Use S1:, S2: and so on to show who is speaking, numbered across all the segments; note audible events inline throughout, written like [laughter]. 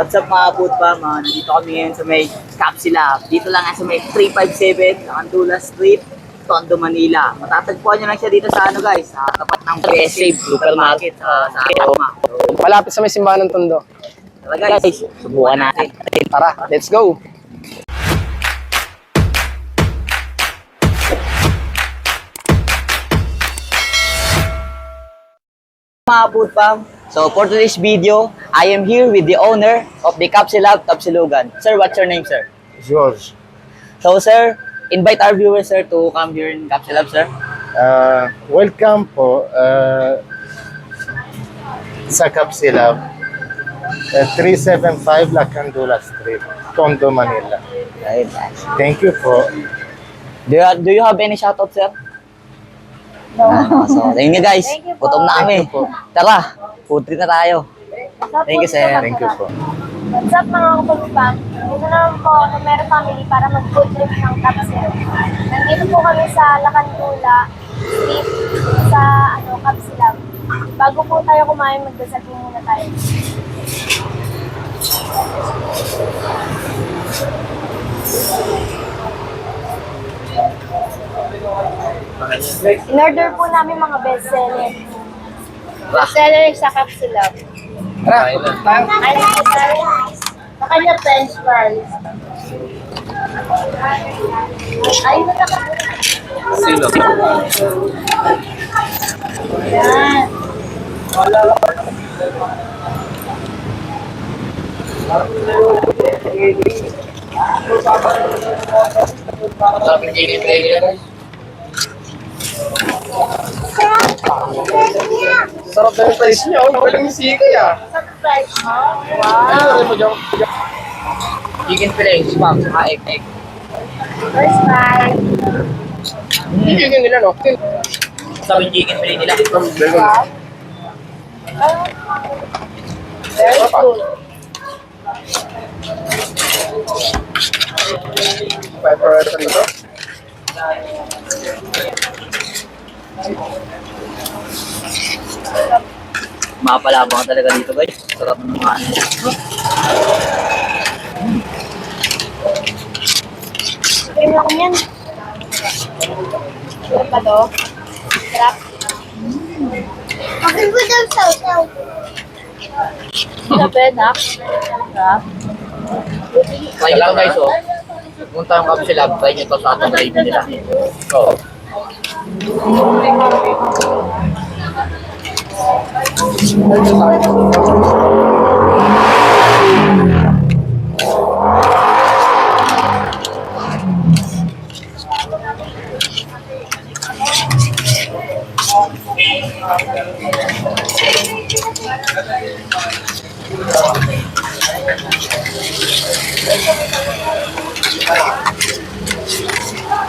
S1: What's up mga food pa? Mga nandito kami ngayon sa may Capsula. Dito lang nga sa may 357 Candula Street, Tondo, Manila. Matatagpuan nyo lang siya dito sa ano guys, sa tapat ng PSA Supermarket sa, sa. So,
S2: Malapit sa may simbahan ng Tondo.
S1: tara guys, subukan natin.
S2: Tara, let's go!
S1: mga food fam. So for today's video, I am here with the owner of the Capsulab Tapsilugan. Sir, what's your name, sir?
S3: George,
S1: So sir, invite our viewers sir to come here in Capsulab, sir.
S3: uh, welcome po uh, sa Kapsilab, uh, 375 Lacandula Street, Tondo, Manila.
S1: Right.
S3: Thank you po.
S1: Do you, do you have any shoutout, sir? No. so, thank you guys.
S4: Thank you po.
S1: Gutom na kami. Tara, food trip na tayo. Thank you, sir.
S3: Thank you po.
S4: What's up mga kapagpam? Dito naman po ako ng Mero Family para mag-food trip ng Capsule. Nandito po kami sa Lacandula Street sa ano, Capsilam. Bago po tayo kumain, magdasal po muna tayo. In-order po namin mga bestseller. Bestseller sa Capsilam.
S2: Tara, tayo.
S4: Kanya french fries. Ay, naka
S2: Sino?
S4: Yan.
S2: Sabi ni Player. Sarap na yung price niya. Oh, galing yung sikay ah.
S4: Sa fries mo?
S2: Ano
S4: Wow.
S2: rin mo dyan? Chicken fillets, ma'am. Saka egg, egg.
S4: First fry.
S2: Hindi yun nila, no?
S1: Sabi yung chicken fillet nila.
S4: Wow. Very good.
S2: Pepper nito.
S1: Mapalabang talaga dito guys. Sarap ng mga ano.
S4: Cream lang yan. Sarap ba to? Sarap. Akin ko daw sausaw. Sarap eh, nak. Sarap.
S1: Nyo to guys oh. Punta yung Capsulab, try nyo to sa atong gravy nila. Oh.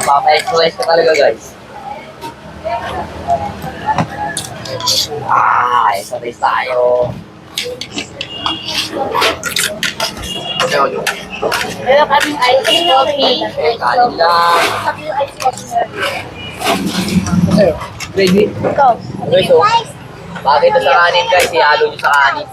S1: Mapapa-exercise ka talaga guys. Ah, exercise tayo.
S4: Meron kaming ice coffee.
S1: Kanin lang.
S4: Sabi yung ice coffee
S2: Ayun, gravy.
S4: Ikaw.
S1: Oh. Bagay ito sa kanin guys, ihalo nyo sa kanin.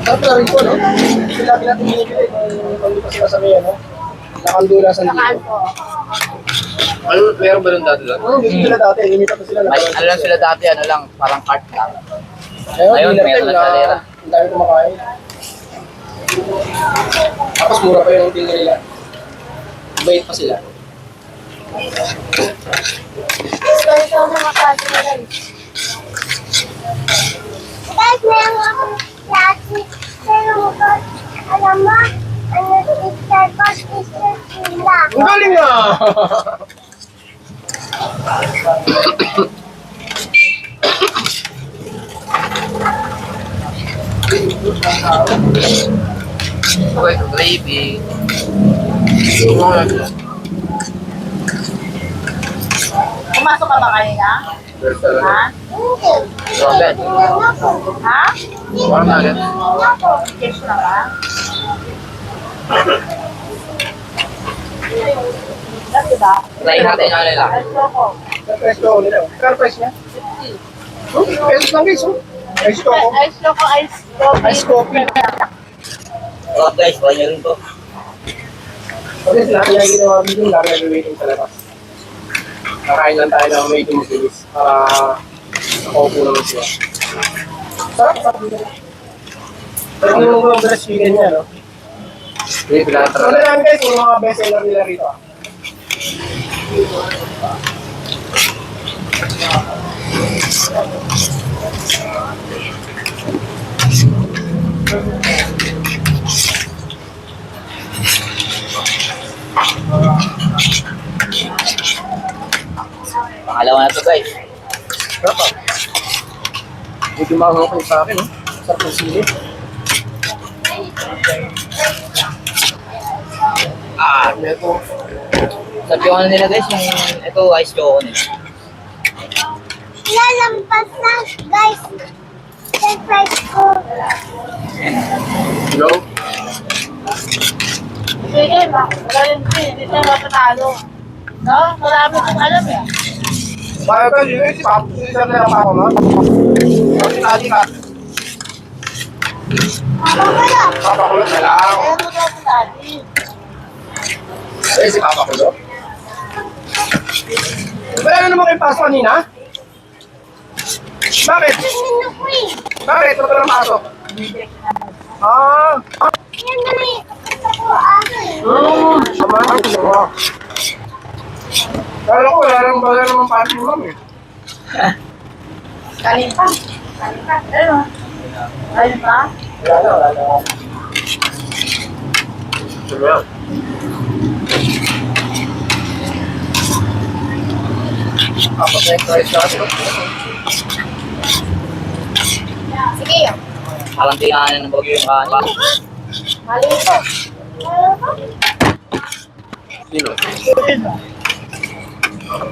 S2: Sarap na rin po, no? Hindi lagi natin binibili kung hindi pa sila sa ano? Nakandula sa
S4: Saan po?
S5: Ano, meron ba nung dati?
S2: Oo, hindi sila dati. Limita pa sila.
S1: May, ano lang sila dati, ano lang, parang cart lang.
S2: Ayun,
S1: Ayun, meron na salera.
S2: Ang dami kumakain. Tapos mura pa yung dinner nila. Bait pa sila.
S4: So, ito ang mga klase na rin. Guys, meron akong klase. Alam mo, ano teacher ko, teacher sila.
S2: Ang galing ah!
S5: Okay, gravy.
S4: Pumasok ka ba kanina? Ha?
S5: Robert.
S4: Ha?
S5: Parang nalit.
S4: Cash na ba? Kasi ba?
S5: Try natin yung nila.
S2: Presto nila. Kano price niya? Oh, pesos lang guys. oh. Ice ko.
S4: Ice loco, ice coffee.
S2: Ice coffee.
S1: Oh, guys, buwan nyo rin to.
S2: Kasi sila kaya ginawa mo yung lagi nag-waiting sa labas. Kakain lang tayo ng medyo mabilis para nakaupo naman sila. Sarap, sarap nila. Pero yung mga breast chicken niya, no?
S5: Hindi, pinatara
S2: Ano lang guys, yung mga best seller nila rito. ah.
S1: Pangalawa na to, guys.
S2: Sarap ah. Medyo mahangapin sa akin, no? Sarap ng sili.
S1: Ah,
S2: Meto.
S1: sabi ko nila guys, yung ito ice choco nila.
S4: Lalampas na, guys. Surprise ko.
S5: Hello?
S4: Sige, ma. Wala yung hindi tayo matatalo. No? Marami kong alam eh.
S2: Ka, yun eh, si Papo, si Sir na ako, no? Kasi tali ka.
S4: Lang.
S2: Papa ko lang na lang. Eh, si Papa ko lang. Wala na naman kayo pasok kanina? Bakit?
S4: Ano eh.
S2: Bakit? Ano ka lang pasok? Ah,
S4: Yan na eh. Gusto ko ano eh.
S2: Hmm, sama ka ko. Kala ko wala lang wala naman party mo eh. [laughs]
S4: Kanin pa. Kanin pa. Ano? Kanin pa?
S2: Wala na, wala na.
S5: Sige.
S4: Sige.
S1: Parang tingnan ng bagyo yung kanin.
S4: Mali ito.
S5: Sino? Lang?
S2: Last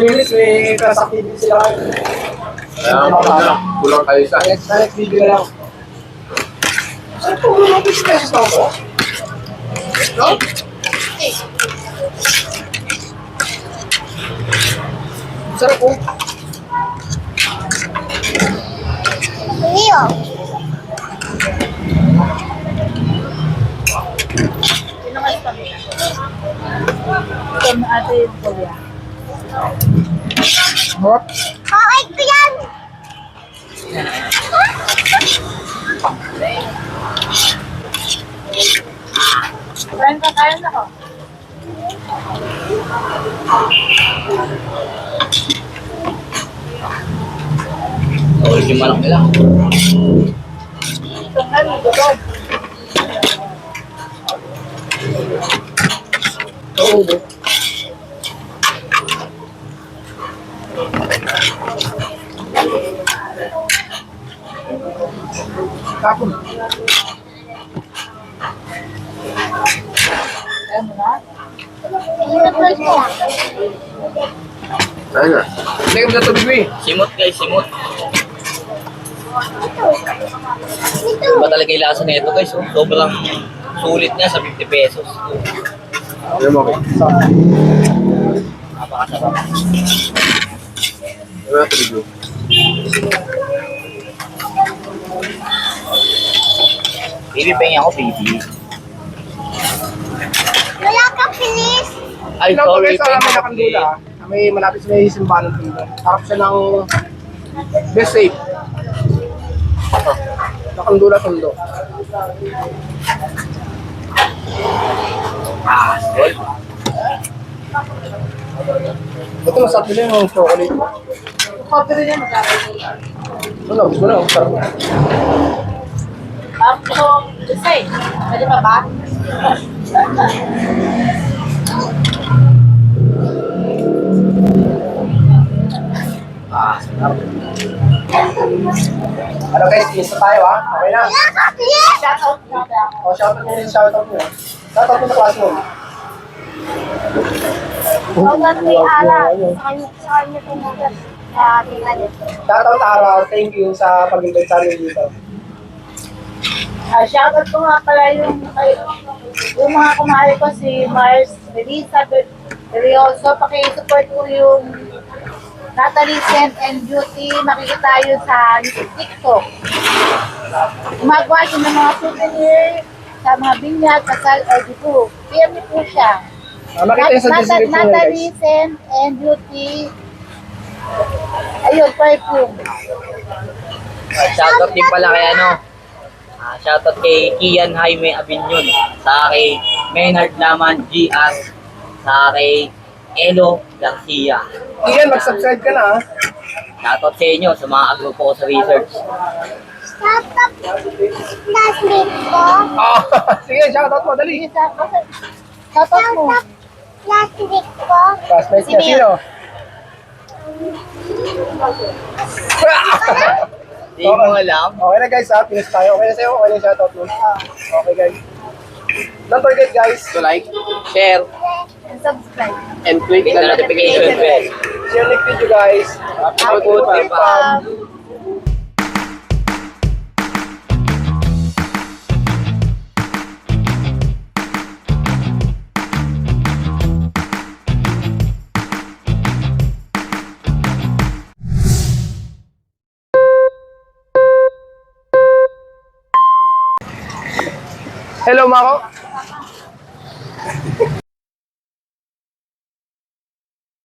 S2: minutes, may activity sila.
S5: Kaya kulang, kulang kayo sa akin.
S2: Next, next video na lang. Saan po mga business na ako? No? Sarap po.
S4: Leo. Sino kayo pamilya? Ito na yung kuya. Okay ko yan! Kain ka, kain ako.
S1: Ulit yung manok nila.
S4: Ano, gulog.
S2: Oo,
S4: Ayaw mo na? Sinapos mo.
S5: Na?
S2: tubig mo eh.
S1: Simot guys, simot. Iba talaga yung lasa nito guys. Oh. Sobrang sulit niya sa 50 pesos.
S5: Ano mo?
S1: Napakasarap.
S5: Ano na tuloy
S1: Baby, pengi ako, baby.
S4: Wala ka, please.
S1: Ay,
S2: Ilang
S1: sorry, pengi
S2: amin
S1: ako,
S2: kandula, may malapit sa may simbahan ng Pino. Harap siya ng best safe. Nakandula tundo.
S1: Ah, gold.
S2: Ito masarap nila yung chocolate.
S4: Coffee rin yan, magkakaroon.
S2: Ano, gusto na, masarap na.
S4: Kong isa eh. Pwede pa ba?
S1: Ah.
S2: Ano guys, insta tayo ha? Okay na. Shoutout nyo. O, shoutout nyo yung shoutout nyo. Sa classroom.
S4: Shoutout kay Ara. Sa
S2: thank you sa pag-invite sa amin dito.
S6: Ah, shoutout ko nga pala yung, kay- yung mga kumari ko si Mars Elizabeth Seryoso. Paki-support ko yung Natalie Scent and Beauty. Makikita tayo sa TikTok. Gumagawa siya ng mga souvenir sa mga binyag, kasal, or dito. PM niyo po siya.
S2: Ah, makita yung sa
S6: Nat-
S2: description
S6: Natalie. Scent and Beauty. Ayun, perfume.
S1: Ah, shoutout din pala kay ano. Ah, shoutout kay Kian Jaime Abinyun. Sa kay Maynard Laman GR. Sa kay Elo Garcia.
S2: Ian, mag-subscribe ka na ha.
S1: Shoutout sa inyo sa mga agrupo ko sa research.
S4: Shoutout classmate [laughs] ko.
S2: Oh, sige, shoutout mo, dali.
S6: Shoutout mo.
S4: Classmate ko.
S2: Classmate niya, sino? [laughs]
S1: Hindi mo alam.
S2: Okay na guys ha, finish tayo. Okay na sa'yo, okay na yung shoutout mo. Okay guys. Don't forget guys to like
S1: Share.
S6: And subscribe.
S2: and click
S1: the notification bell.
S2: Share next video guys. A good trip. Hello Mako.